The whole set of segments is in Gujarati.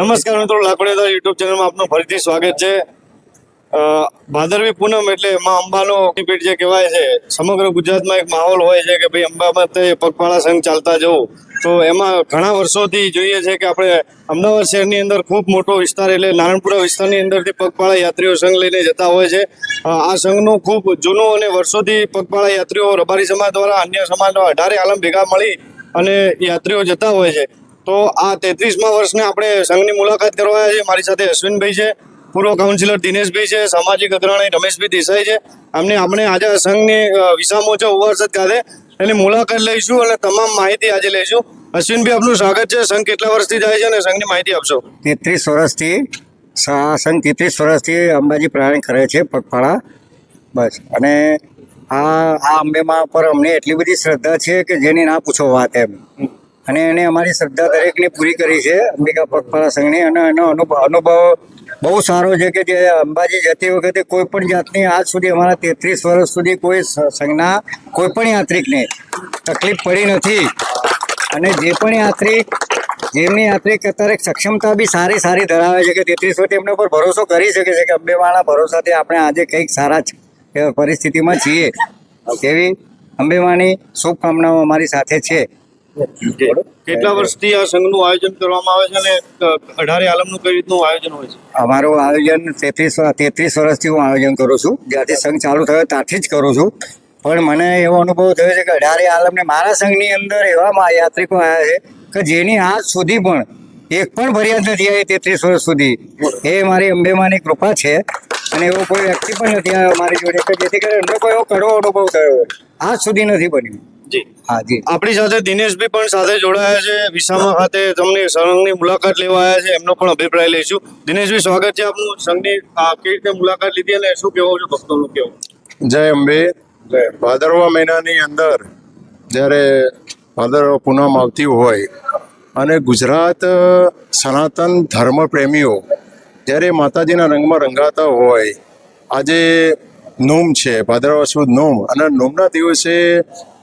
નમસ્કાર મિત્રો લાકડીદાર યુટ્યુબ ચેનલમાં આપનું ફરીથી સ્વાગત છે. ભાદરવી પૂનમ એટલે માં અંબાનો પીઠ જે કહેવાય છે, સમગ્ર ગુજરાતમાં એક માહોલ હોય છે કે ભાઈ અંબામાં તે પગપાળા સંઘ ચાલતા જવું. તો એમાં ઘણા વર્ષોથી જોઈએ છે કે આપણે અમદાવાદ શહેરની અંદર ખૂબ મોટો વિસ્તાર એટલે નારણપુરા વિસ્તારની અંદરથી પગપાળા યાત્રીઓ સંઘ લઈને જતા હોય છે. આ સંઘનું ખૂબ જૂનું અને વર્ષોથી પગપાળા યાત્રીઓ રબારી સમાજ દ્વારા અન્ય સમાજ દ્વારા અઢારે આલમ ભેગા મળી અને યાત્રીઓ જતા હોય છે. તો આ તેત્રીસમા વર્ષને આપણે સંઘની મુલાકાત કરવા છે મારી સાથે અશ્વિનભાઈ છે, પૂર્વ કાઉન્સિલર દિનેશભાઈ છે, સામાજિક અગ્રણી રમેશભાઈ દેસાઈ છે. અમને આપણે આજે સંઘની વિસામોચો ઉવારસદ ખાતે એની મુલાકાત લઈશું અને તમામ માહિતી આજે લઈશું. અશ્વિનભાઈ, આપનું સ્વાગત છે. સંઘ કેટલા વર્ષથી જાય છે અને સંઘની માહિતી આપશો? તેત્રીસ વર્ષથી સંઘ તેત્રીસ વર્ષથી અંબાજી પ્રયાણ કરે છે, પગપાળા. બસ. અને આ આ અંબેમાં પર અમને એટલી બધી શ્રદ્ધા છે કે જેની ના પૂછો વાત એમ. અને એને અમારી શ્રદ્ધા દરેકની પૂરી કરી છે, અંબિકા પગપાળા સંઘની. અને એનો અનુભવ અનુભવ બહુ સારો છે કે જે અંબાજી જતી વખતે કોઈ પણ જાતની આજ સુધી અમારા તેત્રીસ વર્ષ સુધી કોઈ સંઘના કોઈ પણ યાત્રિકને તકલીફ પડી નથી. અને જે પણ યાત્રિક, જેમની યાત્રિક અત્યારે સક્ષમતા બી સારી સારી ધરાવે છે કે તેત્રીસ વર્ષ એમના પર ભરોસો કરી શકે છે કે અંબેમાના ભરોસાથી આપણે આજે કંઈક સારા પરિસ્થિતિમાં છીએ. તેવી અંબેમાની શુભકામનાઓ અમારી સાથે છે. કેટલા વર્ષથી આ સંઘનું આયોજન કરવામાં આવે છે અને અઢારે આલમનું કઈ રીતનું આયોજન હોય છે? અમારું આયોજન તેત્રીસ તેત્રીસ વર્ષથી હું આયોજન કરું છું. જ્યાંથી સંઘ ચાલુ થયો ત્યાંથી જ કરું છું. પણ મને એવો અનુભવ થયો છે કે અઢારે આલમને મારા સંઘની અંદર એવા યાત્રિકો આવ્યા છે કે જેની આજ સુધી પણ એક પણ ફરિયાદ નથી આવી તેત્રીસ વર્ષ સુધી. એ મારી અંબેમાની કૃપા છે. અને એવો કોઈ વ્યક્તિ પણ નથી આવ્યો મારી જોડે કે જેથી કરીને એમને કોઈ એવો કડવો અનુભવ થયો આજ સુધી નથી બન્યું. જી. હા જી. આપણી સાથે દિનેશભાઈ પણ સાથે જોડાયા છે. વિસામા ખાતે તમને સંઘની મુલાકાત લેવા આવ્યા છે. એમનો પણ અભિપ્રાય લઈશું. દિનેશભાઈ સ્વાગત છે આપનું સંઘની આ કેવી રીતે મુલાકાત લીધી અને શું કહેવું છે ભક્તોનું કેવું જય અંબે. ભાદરવા મહિનાની અંદર જ્યારે ભાદરવા પૂનમ આવતી હોય અને ગુજરાત સનાતન ધર્મ પ્રેમીઓ જ્યારે માતાજીના રંગમાં રંગાતા હોય આજે નોમ છે ભાદરવા સુદ નોમ. અને નોમના દિવસે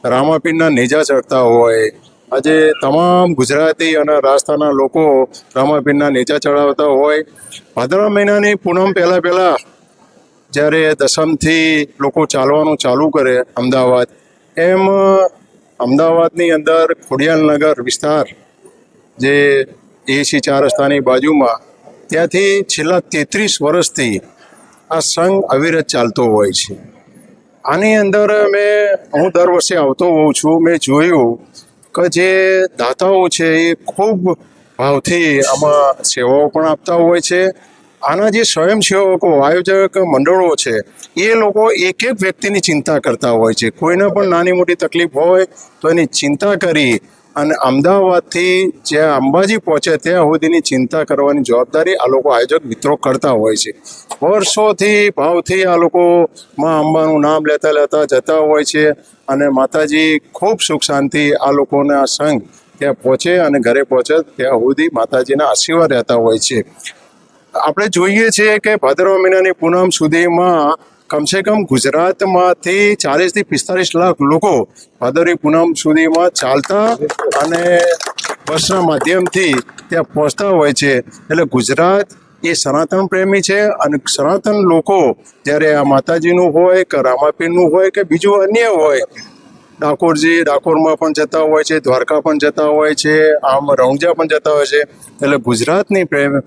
રામાપીરના નેજા ચડતા હોય, આજે તમામ ગુજરાતી અને રાજસ્થાનના લોકો રામાપીરના નેજા ચડાવતા હોય. ભાદરવા મહિનાની પૂનમ પહેલાં પહેલાં જ્યારે દસમથી લોકો ચાલવાનું ચાલુ કરે અમદાવાદ, એમ અમદાવાદની અંદર ખોડિયાલનગર વિસ્તાર, જે એસી ચાર રસ્તાની બાજુમાં, ત્યાંથી છેલ્લા તેત્રીસ વર્ષથી આ સંઘ અવિરત ચાલતો હોય છે. આની અંદર મેં, હું દર વર્ષે આવતો હોઉં છું, મેં જોયું કે જે દાતાઓ છે એ ખૂબ ભાવથી આમાં સેવાઓ પણ આપતા હોય છે. આના જે સ્વયંસેવકો, આયોજક મંડળો છે, એ લોકો એક એક વ્યક્તિની ચિંતા કરતા હોય છે. કોઈને પણ નાની મોટી તકલીફ હોય તો એની ચિંતા કરી અને અમદાવાદથી જ્યાં અંબાજી પહોંચે ત્યાં સુધીની ચિંતા કરવાની જવાબદારી આ લોકો આયોજક મિત્રો કરતા હોય છે. વર્ષોથી ભાવથી આ લોકો માં અંબાનું નામ લેતા લેતા જતા હોય છે અને માતાજી ખૂબ સુખ શાંતિ આ લોકોને આ સંઘ ત્યાં પહોંચે અને ઘરે પહોંચે ત્યાં સુધી માતાજીના આશીર્વાદ રહેતા હોય છે. આપણે જોઈએ છીએ કે ભાદરવા મહિનાની પૂનમ સુધીમાં કમસે કમ ગુજરાતમાંથી ચાલીસથી પિસ્તાલીસ લાખ લોકો ભાદરવી પૂનમ સુધીમાં ચાલતા અને બસના માધ્યમથી ત્યાં પહોંચતા હોય છે. એટલે ગુજરાત એ સનાતન પ્રેમી છે અને સનાતન લોકો જ્યારે આ માતાજીનું હોય કે રામાપીરનું હોય કે બીજું અન્ય હોય ડાકોરજી, ડાકોરમાં પણ જતા હોય છે, દ્વારકા પણ જતા હોય છે, આમ રણુજા પણ જતા હોય છે. એટલે ગુજરાતની પ્રેમ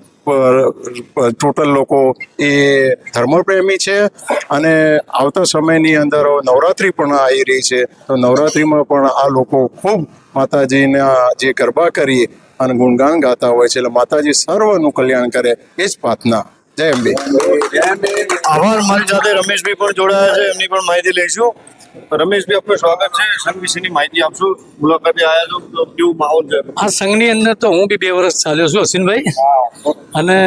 ટોટલ લોકો એ ધર્મપ્રેમી છે અને આવતા સમયની અંદર નવરાત્રિ પણ આવી રહી છે. તો નવરાત્રિમાં પણ આ લોકો ખૂબ માતાજીના જે ગરબા કરી અને ગુણગાન ગાતા હોય છે. એટલે માતાજી સર્વનું કલ્યાણ કરે એ જ પ્રાર્થના. જય અંબે. આભાર. મારી સાથે રમેશભાઈ પણ જોડાયા છે. એમની પણ માહિતી લઈશું. રમેશભાઈ આપનું સ્વાગત છે. સંઘ વિશેની માહિતી આપશો? મુલાકાતે આવ્યા છો કેવું માહોલ છે? આ સંઘની અંદર તો હું બી બે વર્ષ ચાલ્યો છું અશ્વિનભાઈ. અને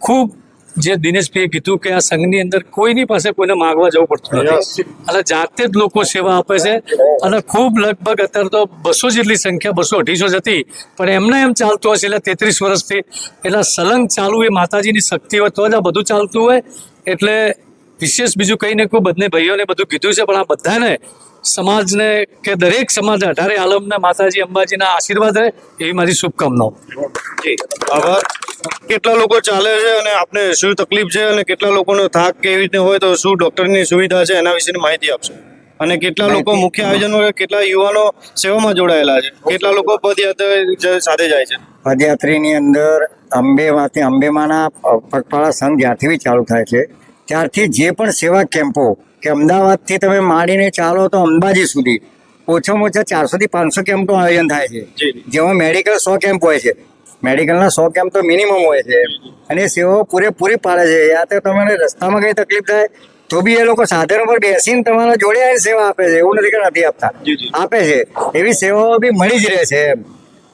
ખૂબ જે દિનેશભાઈએ કીધું કે આ સંઘની અંદર કોઈની પાસે કોઈને માગવા જવું પડતું નથી. અને જાતે જ લોકો સેવા આપે છે. અને ખૂબ લગભગ અત્યારે તો બસો જેટલી સંખ્યા બસો અઢીસો જ હતી. પણ એમને એમ ચાલતું હશે એટલે તેત્રીસ વર્ષથી એટલે સલંગ ચાલુ એ માતાજીની શક્તિ હોય તો જ આ બધું ચાલતું હોય. એટલે વિશેષ બીજું કંઈ ને કોઈ બંને ભાઈઓને બધું કીધું છે પણ આ બધાને સમાજને કે દરેક સમાજ અઢારે આલમના માતાજી અંબાજીના આશીર્વાદ રહે એવી મારી શુભકામનાઓ. આભાર. કેટલા લોકો ચાલે છે અને આપને શું તકલીફ છે અને કેટલા લોકોનો થાક કેવી રીતે હોય તો શું ડૉક્ટરની સુવિધા છે એના વિશેની માહિતી આપશો. અને કેટલા લોકો મુખ્ય આયોજનો કેટલા યુવાનો સેવામાં જોડાયેલા છે કેટલા લોકો પદયાત્રા સાથે જાય છે? પદયાત્રીની અંદર અંબેમાંથી અંબેમાના પગપાળા સંઘ જ્યાંથી બી ચાલુ થાય છે. ત્યારથી જે પણ સેવા કેમ્પો કે અમદાવાદથી તમે માંડીને ચાલો તો અંબાજી સુધી ઓછામાં ઓછા ચારસોથી પાંચસો કેમ્પનું આયોજન થાય છે. જેમાં મેડિકલ સો કેમ્પ હોય છે. મેડિકલના સો કેમ્પ તો મિનિમમ હોય છે. અને સેવાઓ પૂરેપૂરી પાડે છે. યા તો તમને રસ્તામાં કંઈ તકલીફ થાય તો બી એ લોકો સાધનો પર બેસીને તમારા જોડે આવીને સેવા આપે છે. એવું નથી કે નથી આપતા. આપે છે. એવી સેવાઓ બી મળી જ રહે છે. એમ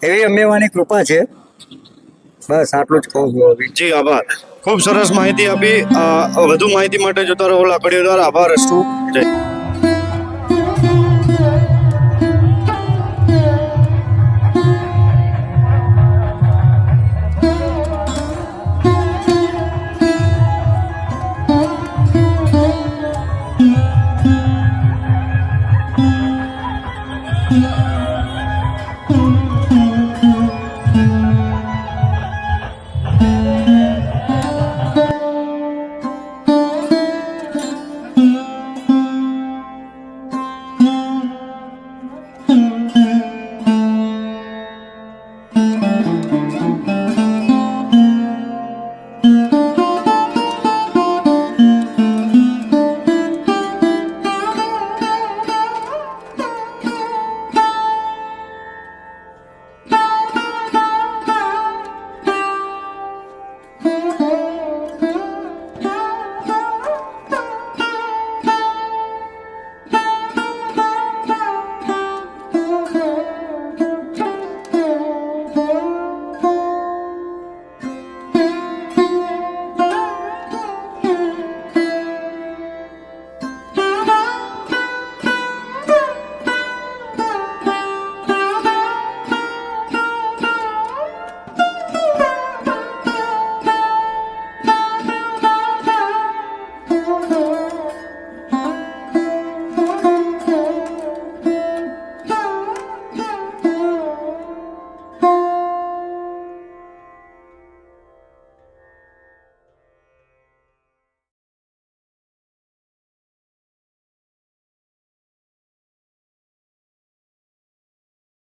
એવી અંબેમાની કૃપા છે. બસ, આટલું જ કહું છું હવે. જી, આભાર. ખૂબ સરસ માહિતી આપી. વધુ માહિતી માટે જોતા રહો લાકડીઓ દ્વારા. આભાર, અસ્તુ. જય. Thank you. Mm-hmm.